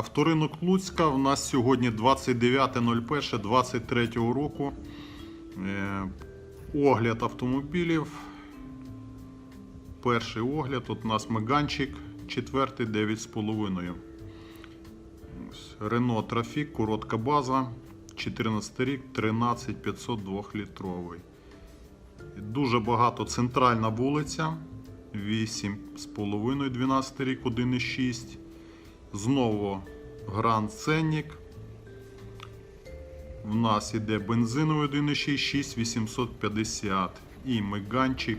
Авторинок Луцька у нас сьогодні 29.01.23 року. Е, Огляд автомобілів. Перший огляд. Тут у нас Меганчик, четвертий 9,5. Ось, Renault Trafic, коротка база, 14 рік, 13502 літровий. Дуже багато центральна вулиця, 8,5, 12 рік, 1,6. Знову Гранд Ценник. В нас іде бензиновий 1,6, 6850 і Меганчик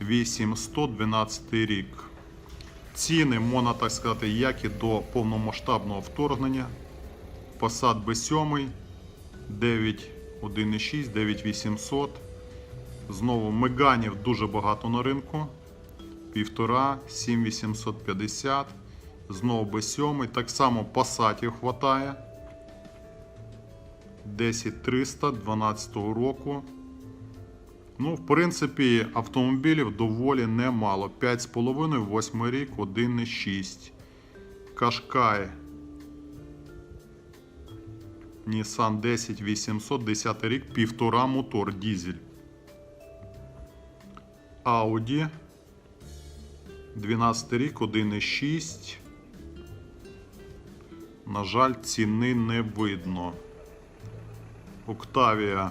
8112 рік. Ціни, можна так сказати, як і до повномасштабного вторгнення. Passat B7 9 1,6, 9800. Знову Меганів дуже багато на ринку. 1,5, 7850. Знову B7. Так само Passatів хватає. 10300 12 року. Ну, в принципі, автомобілів доволі немало. 5,5, 8 рік, 1,6. Кашкай. Nissan 10 800, 10 рік, 1,5 мотор, дізель. Audi 12 рік, 1,6. На жаль, ціни не видно. Octavia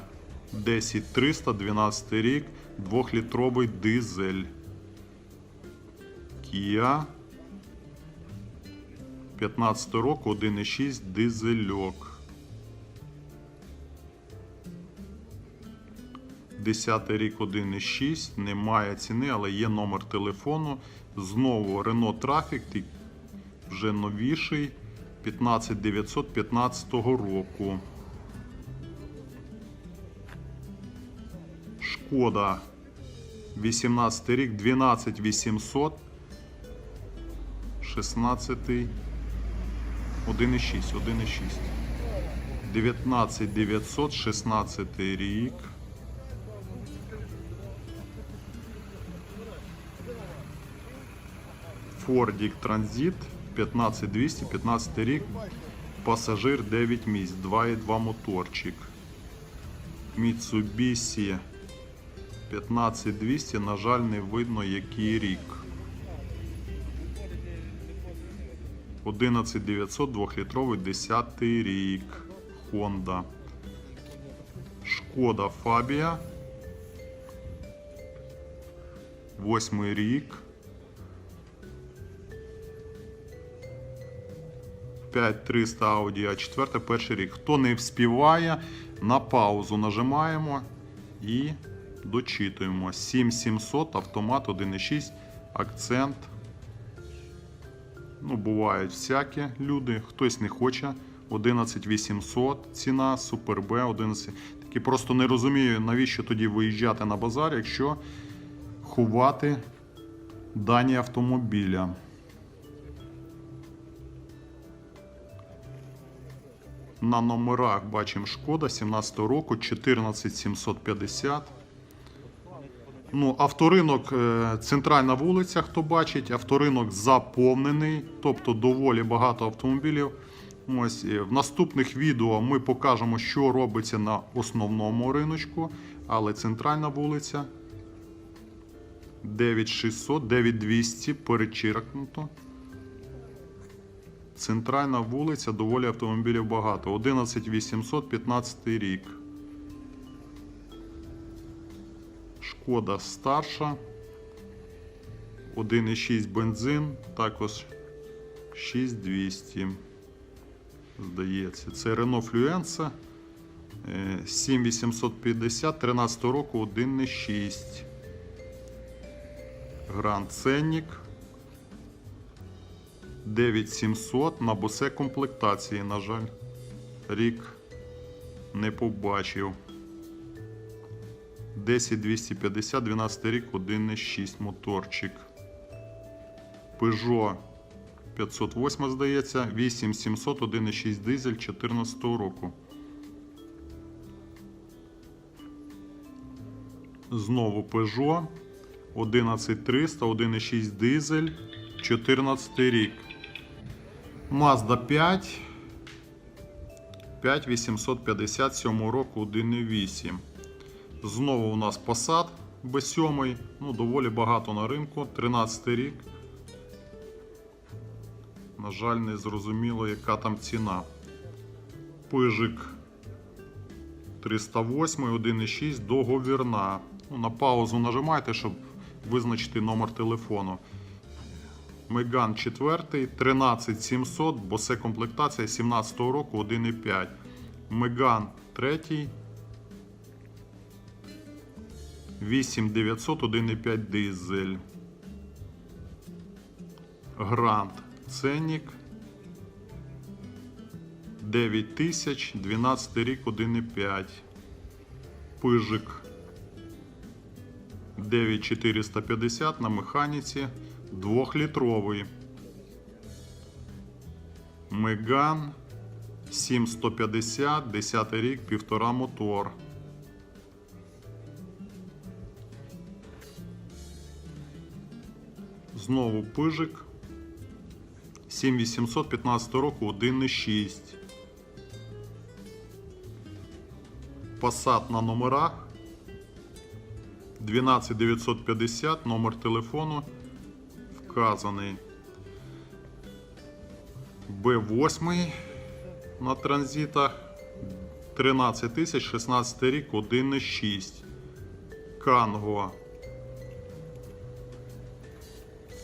10300, 12 рік, 2-літровий дизель. Kia 15 року, 1,6 дизельок. 10 рік 1,6, немає ціни, але є номер телефону. Знову Renault Trafic, ті- вже новіший, 15915 року. Шкода 18 рік, 12800, 16, 1,6, 1,6. 19900, 16 рік. Фордік Транзит 15200, 15 рік, пасажир 9 місць, 2,2 моторчик. Mitsubishi 15200, на жаль, не видно який рік. 11900, 2-літровий, 10 рік. Honda. Шкода Фабія. 8 рік. 5300 Audi A4 перший рік. Хто не вспіває, на паузу нажимаємо і дочитуємо. 7700 автомат 1.6 акцент. Ну, бувають всякі люди, хтось не хоче. 11800 ціна, Super B 11. Такі просто не розумію, навіщо тоді виїжджати на базар, якщо ховати дані автомобіля. На номерах бачимо Шкода 17 року 14750. Ну, авторинок е, центральна вулиця, хто бачить, авторинок заповнений, тобто доволі багато автомобілів. Ось в наступних відео ми покажемо, що робиться на основному риночку, але центральна вулиця 9600, 9200 перечеркнуто. Центральна вулиця, доволі автомобілів багато. 11800, 15 рік. Шкода старша. 1,6 бензин, також 6200. Здається, це Fluence. е, 7850, 13 року 1,6. Grand Ценник. 9700 на босе комплектації, на жаль, рік не побачив. 10250, 12 рік, 1,6 моторчик. Peugeot 508, здається, 8700, 1,6 дизель 14 року. Знову Peugeot 11300, 1,6 дизель 14 рік. Mazda 5. 5857 року 1.8. Знову у нас Passat B7. Ну, доволі багато на ринку. 13 рік. На жаль, не зрозуміло, яка там ціна. Пижик 308, 1.6, договірна. Ну, на паузу нажимайте, щоб визначити номер телефону. Меган 4, 13700, бо це комплектація 17 року 1.5. Меган 3, 8900, 1.5 дизель. Грант Ценник 9000, 12 рік 1.5. Пижик 9450 на механіці 2-літровий. Меган 7150, 10 рік, 1,5 мотор. Знову пижик 7815 року 1,6. Passat на номерах 12950, номер телефону вказаний. Б8 на транзитах 13 тисяч 16 рік 1,6. Канго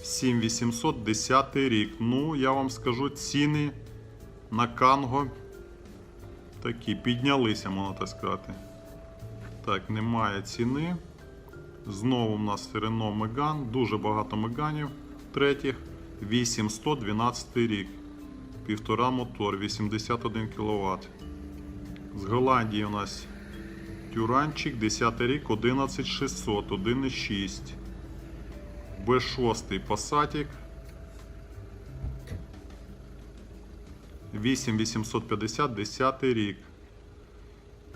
7800 10 рік. Ну, я вам скажу, ціни на Канго такі піднялися, можна так сказати. Так, немає ціни. Знову у нас Renault Megane, дуже багато Меганів. Третіх 8112 рік. Півтора мотор, 81 кВт. З Голландії у нас Тюранчик, 10 рік, 11600, 1,6. Б6 Passatик. 8850, 10 рік.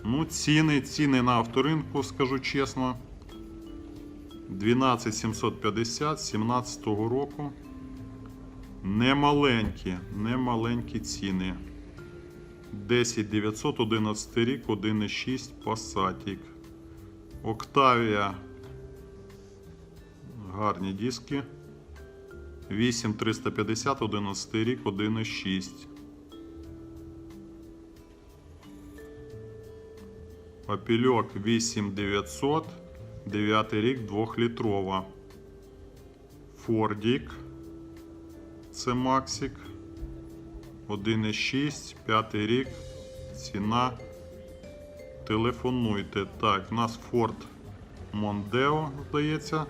Ну, ціни, ціни на авторинку, скажу чесно. 12750 17 року. Немаленькі, немаленькі ціни. 10900 11 рік, 1,6 Passatик. Octavia. Гарні диски. 8350 11 рік, 1,6. Опельок 8900, 9 рік, 2-літрова. Фордік. Це Максик. 1,6, 5 рік. Ціна. Телефонуйте. Так, у нас Ford Mondeo, здається.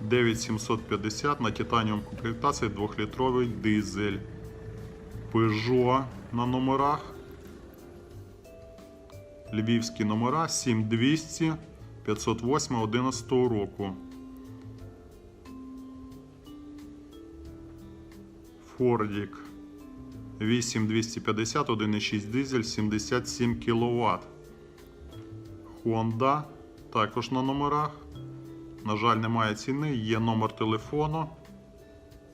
9750 на титаніум комплектації 2-літровий дизель. Peugeot на номерах. Львівські номера 7200 508 11 року. Фордік 8250 1,6 дизель 77 кВт. Honda також на номерах. На жаль, немає ціни, є номер телефону.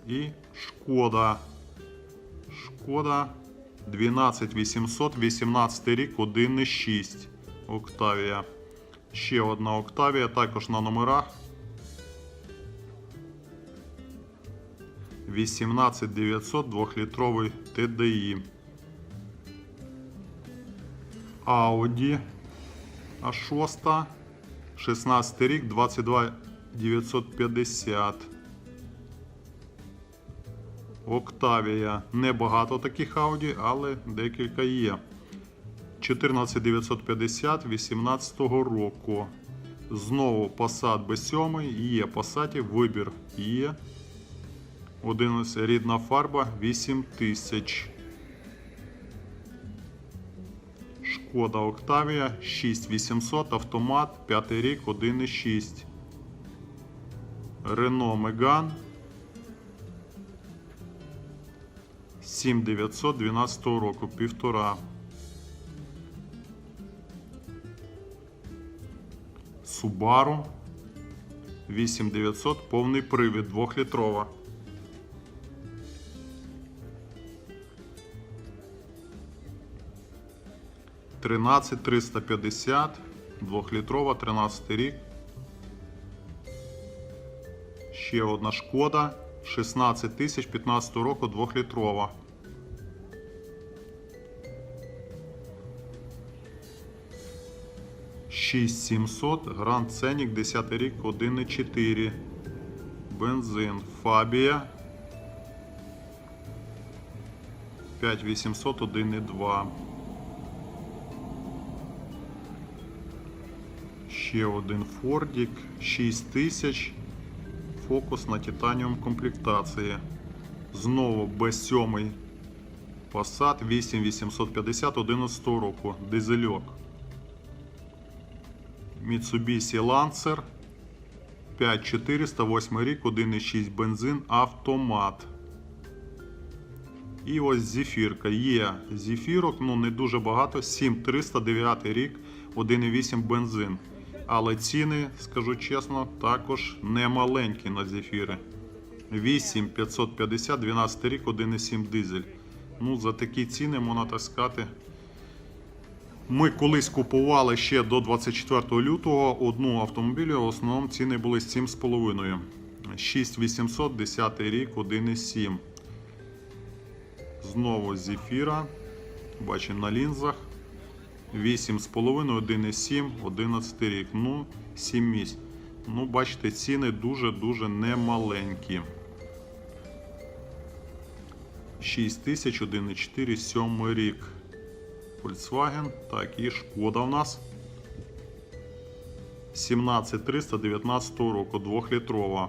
І шкода. Шкода 12800, 18 рік, 1,6 Октавія. Ще одна Октавія, також на номерах. 18900, 2-літровий TDI. Audi A6, 16 рік, 22950. Октавія. Небагато таких Audi, але декілька є. 14950 18 року. Знову Passat B7. Є Passat, вибір є. 11 рідна фарба 8000. Шкода Октавія 6800 автомат 5 рік 1,6. Renault Megane 7912 року, півтора. Subaru 8900 повний привід двохлітрова. Тринадцять триста п'ятдесят двохлітрова, тринадцятий рік. Ще одна шкода. 16 тисяч 15 року двохлітрова. 6700 Grand Scenic 10 рік, 1,4. Бензин Фабія. 5800 1,2. Ще один Фордік 6000. Фокус на титаніум комплектації. Знову Б7 Passat 8850 11 року. Дизельок. Mitsubishi Lancer 5400 8 рік, 1,6 бензин, автомат. І ось зефірка. Є зефірок, ну не дуже багато. 7309 рік, 1,8 бензин. Але ціни, скажу чесно, також не маленькі на зефіри. 8550, 12 рік, 1,7 дизель. Ну, за такі ціни, можна так сказати. Ми колись купували ще до 24 лютого одну автомобілю, в основному ціни були 7,5. 6800, 10 рік, 1,7. Знову зефіра. Бачимо на лінзах. 8,5, 1,7, 11 рік. Ну, 7 місць. Ну, бачите, ціни дуже-дуже немаленькі. 6 тисяч, 1,4, 7 рік. Volkswagen. Так, і шкода в нас. 17300 19 року, 2-літрова.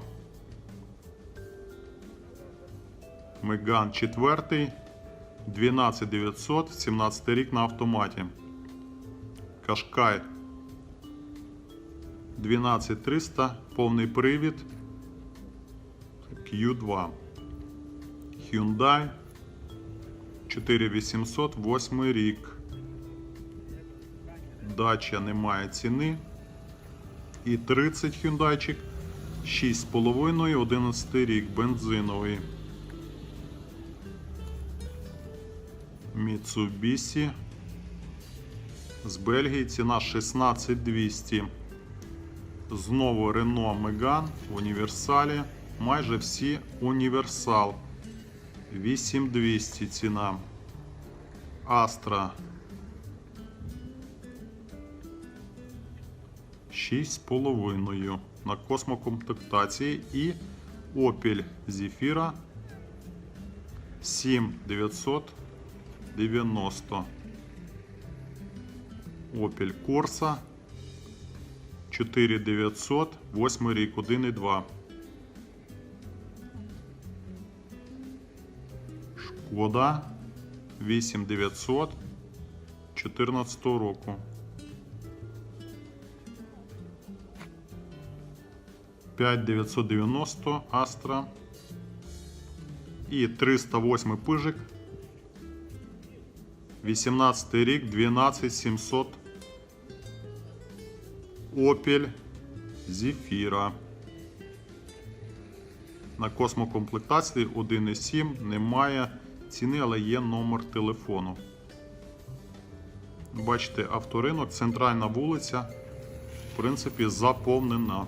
Меган 4. 12900, 17 рік на автоматі. Кашкай 12300, повний привід. Q2. Hyundai 4800, 8 рік. Дача немає ціни. І 30 Hyundaiчик 6,5, 11 рік, бензиновий. Mitsubishi. З Бельгії ціна 16200. Знову Renault Megane в універсалі. Майже всі універсал. 8200 ціна. Astra 6,5 на космокомплектації і Opel Zafira 7990. Opel Corsa 4900, 8 рік, 1,2. Шкода 8900 14 року. 5990 Astra і 308 пижик 18 рік 12700 Opel Zafira. На космокомплектації 1.7 немає ціни, але є номер телефону. Бачите, авторинок, центральна вулиця, в принципі, заповнена.